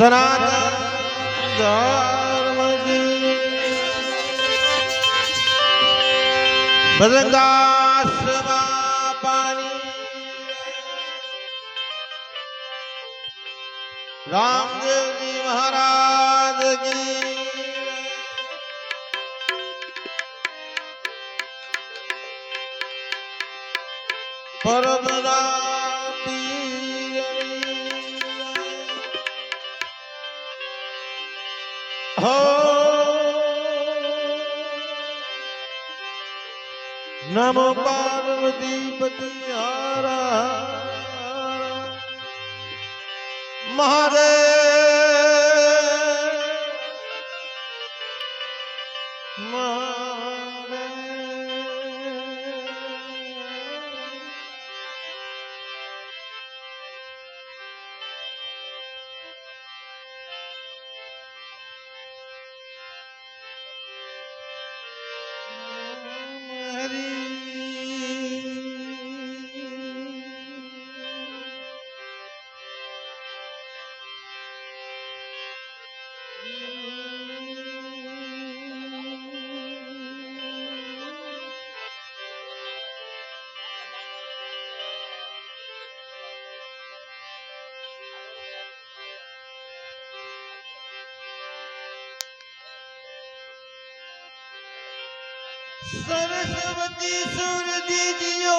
સનાતન ધર્મજી ભદ્રંગાસમાં પાણી રામદેવજી મહારાજ કી પરમના નમો પાર્વતી પતિ હારા. મહાદેવ મહાદેવ. સરસ્વતી સુર દીદીઓ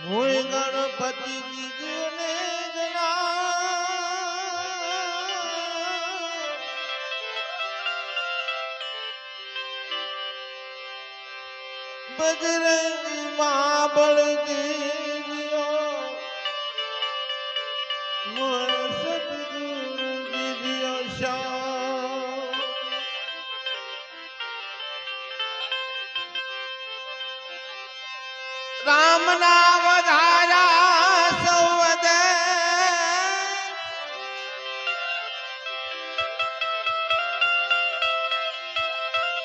હું ગણપતિ દીદીઓ ને બજરંગી મહાબળ દીદીઓ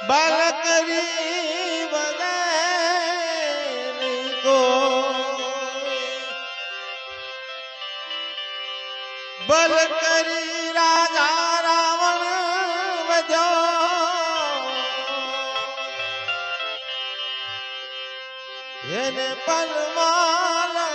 બાલકરી બને કોઈ. બલ કરી રાજા રાવણ વજો એને પલમાં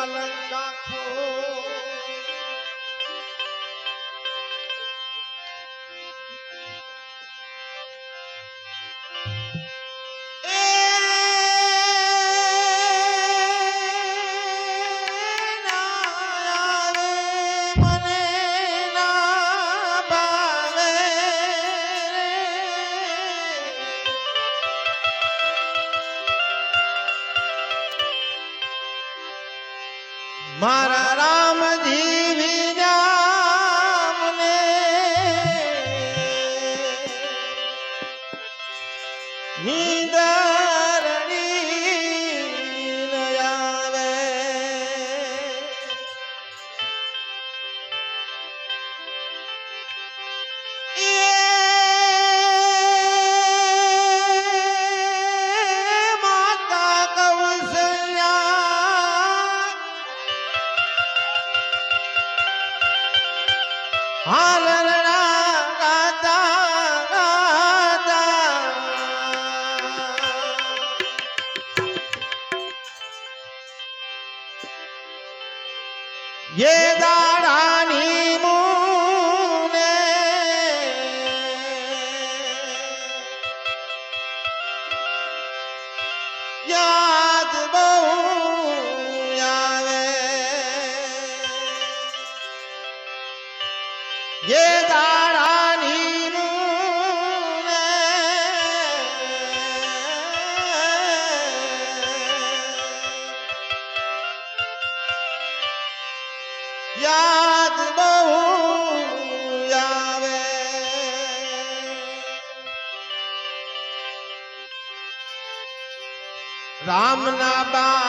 I Alanda. বাবা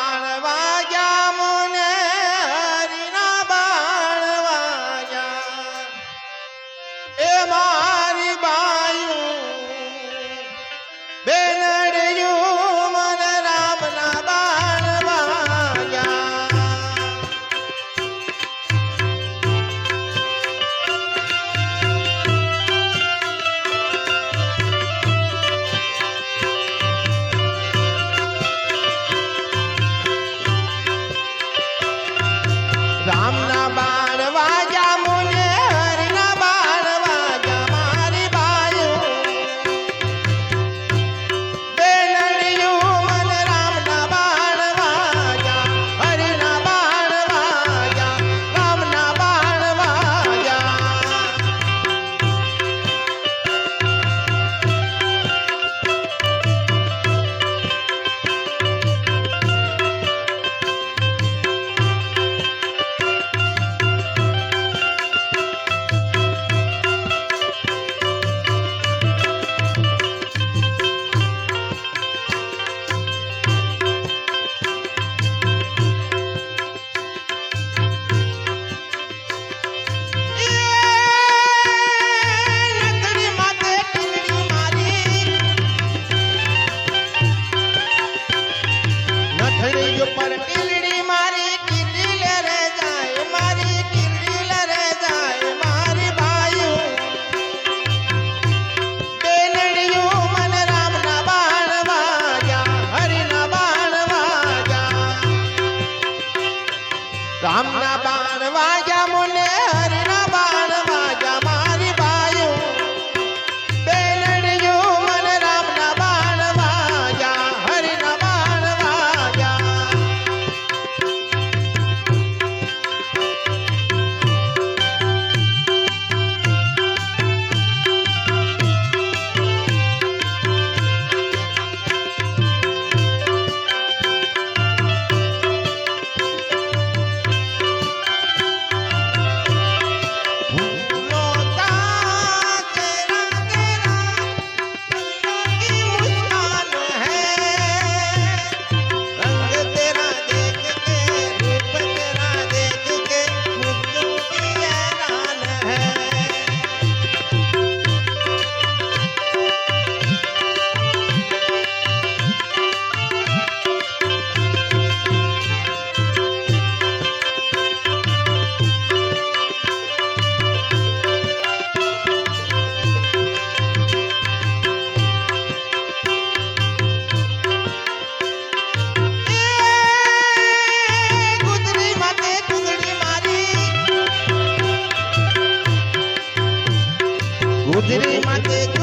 Dream my take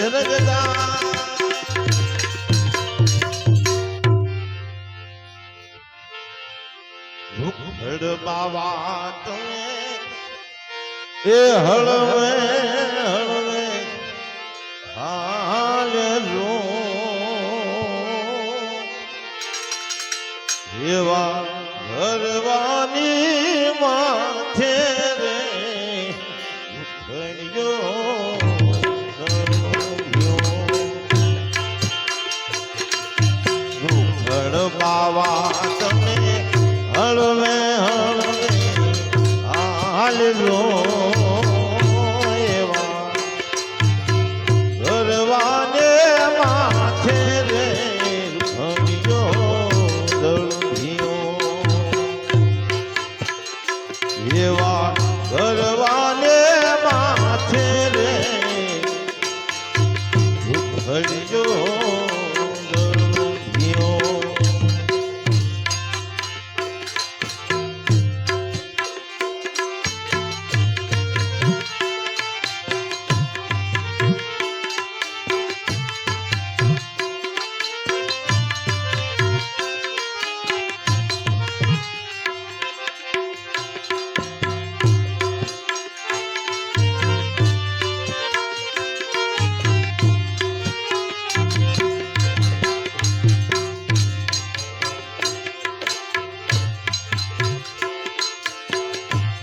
Bajrangdas Rukhad બાવા તમે એ હળવે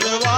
ಸರ್ವಾ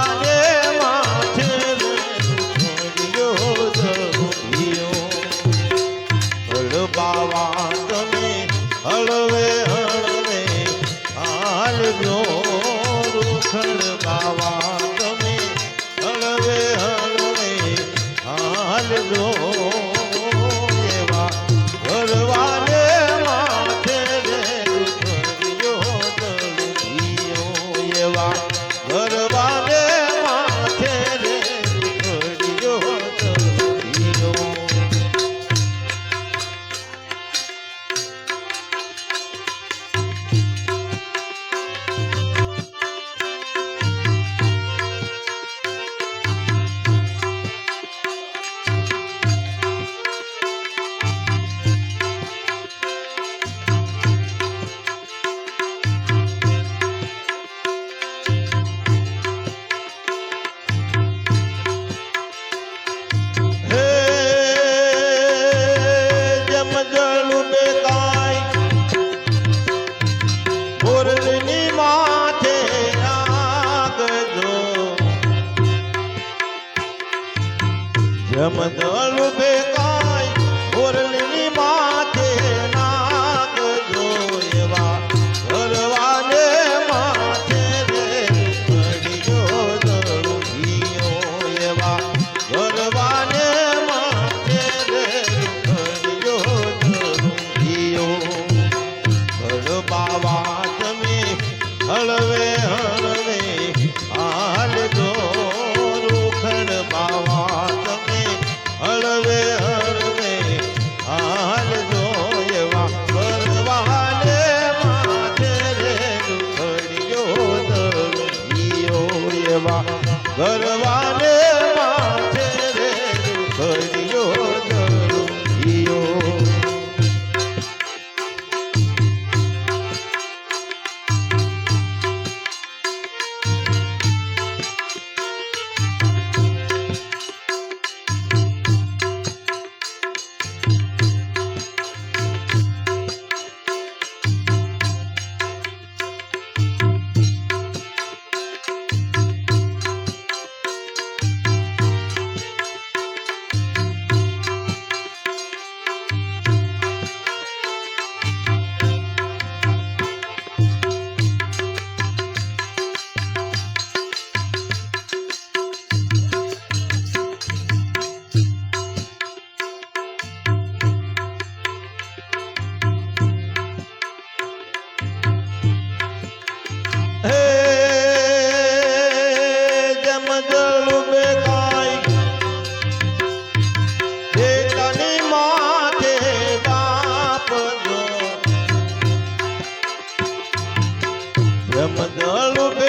ಮೊದಲು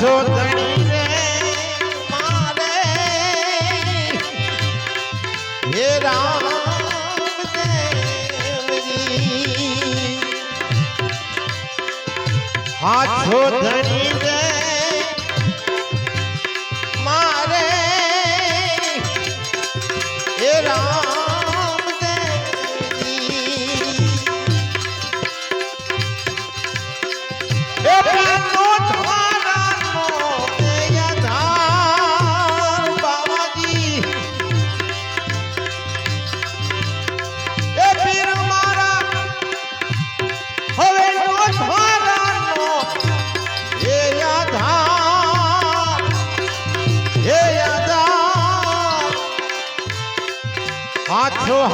ધણી રે મારે હે રામ દેવજી. હાથો ધણી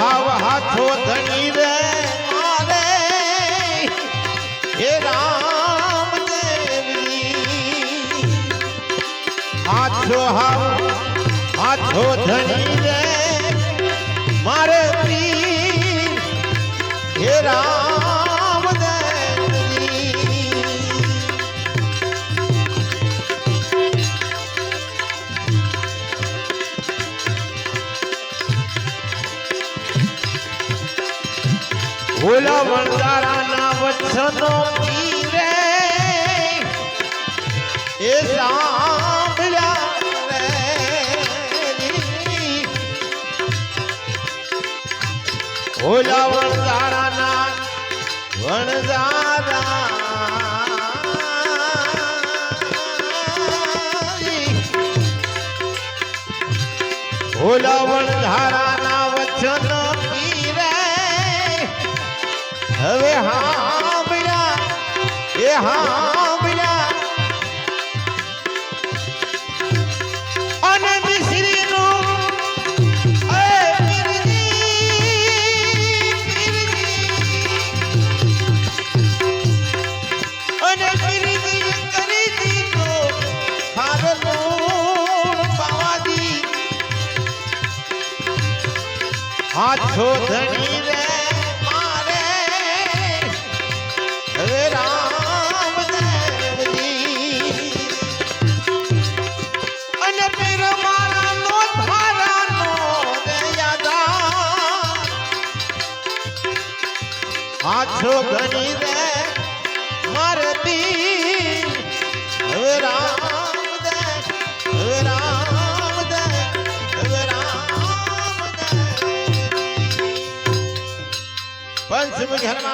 હાવ હાથો ધણી રે મારે. હે રામ દેવજી હાથો હાવ, હાથો ધણી રે મારે પ્રી હે રામ ઓલા વણદારાના વચનો પીરે એ સાંભળ્યા. ઓલા વણદારાના વણદારા ભોલા વણધારાના હવે હાંભળ્યા એ હાંભળ્યા અને મિશ્રીનું એ પીરજી, પીરજી. અને પીરજી કરી દીધો ખારલું બાવાજી હાથો ધણી ધણી રે મારતી. રામ દે રામ પંચમુખ હનુમાન